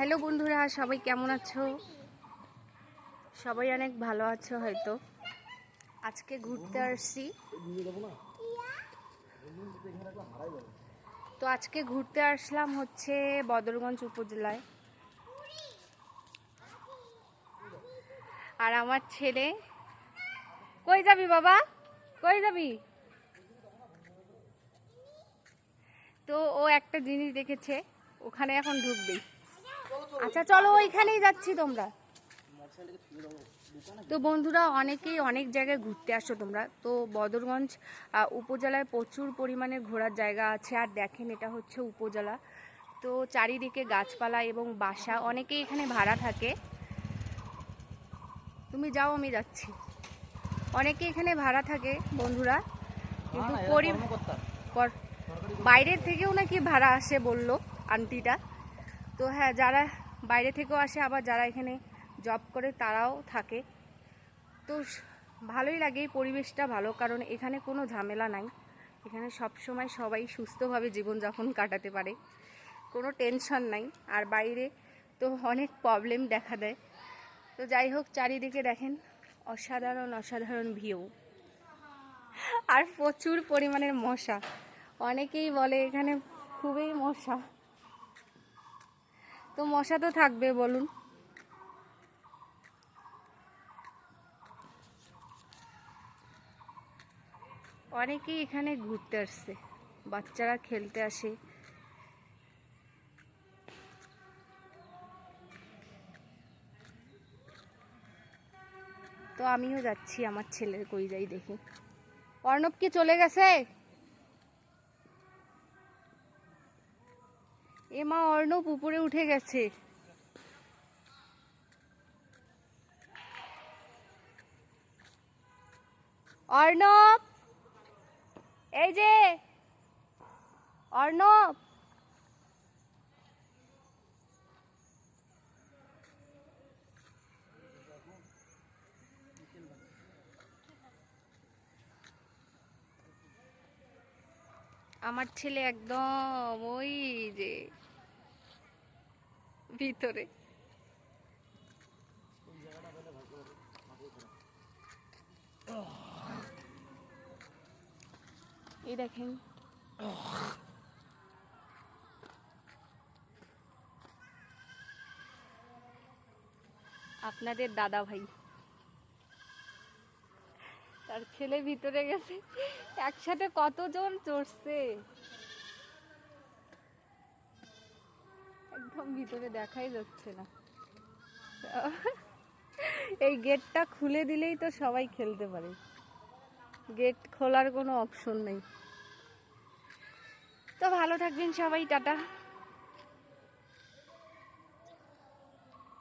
Hello বন্ধুরা, সবাই কেমন আছো? সবাই অনেক ভালো আছো হয়তো। আজকে ঘুরতে আসছি। তো আজকে ঘুরতে আসলাম হচ্ছে বদরগঞ্জ উপজেলায়। আর আমার ছেলে, কই যাবি বাবা? কই যাবি? তো ও একটা জিনিস দেখেছে, ওখানে এখন ঢুকবেই। আচ্ছা চলো ওইখানেই যাচ্ছি তোমরা। তো বন্ধুরা অনেকেই অনেক জায়গায় ঘুরতে আসো তোমরা। তো বদরগঞ্জ উপজেলায় প্রচুর পরিমাণে ঘোরার জায়গা আছে। আর দেখেন এটা হচ্ছে উপজেলা। তো চারিদিকে গাছপালা এবং বাসা অনেকেই এখানে ভাড়া থাকে। তুমি যাও আমি যাচ্ছি। অনেকে এখানে ভাড়া থাকে বন্ধুরা। কিন্তু বাইরের থেকেও নাকি ভাড়া আসে বলল আন্টিটা। তো হ্যাঁ যারা বাইরে থেকেও আসে, আবার যারা এখানে জব করে, তারাও থাকে। তো ভালোই লাগে এই পরিবেশটা ভালো, কারণ এখানে কোনো ঝামেলা নাই। এখানে সব সময় সবাই সুস্থভাবে জীবনযাপন কাটাতে পারে। কোনো টেনশন নাই। আর বাইরে তো অনেক প্রবলেম দেখা দেয়। তো যাই হোক, চারিদিকে দেখেন, অসাধারণ অসাধারণ ভিউ আর প্রচুর পরিমাণের মশা। অনেকেই বলে এখানে খুবই মশা। তো মশা তো থাকবে, বলুন। অনেকেই এখানে ঘুরতে আসছে, বাচ্চারা খেলতে আসে। তো আমিও যাচ্ছি আমার ছেলের কই যাই দেখি। অর্ণব কি চলে গেছে? এ মা অর্ণব উপরে উঠে গেছে। অর্ণব! এই যে! অর্ণব! আমার ছেলে একদম ওই ভিতরে। এই দেখেন। আপনাদের দাদা ভাই। তার ছেলে ভিতরে গেছে। একসাথে কতজন চড়ছে? ভিতরে দেখাই যাচ্ছে না। এই গেটটা খুলে দিলেই তো সবাই খেলতে পারে। গেট খোলার কোনো অপশন নেই। তো ভালো থাকবেন সবাই, টাটা।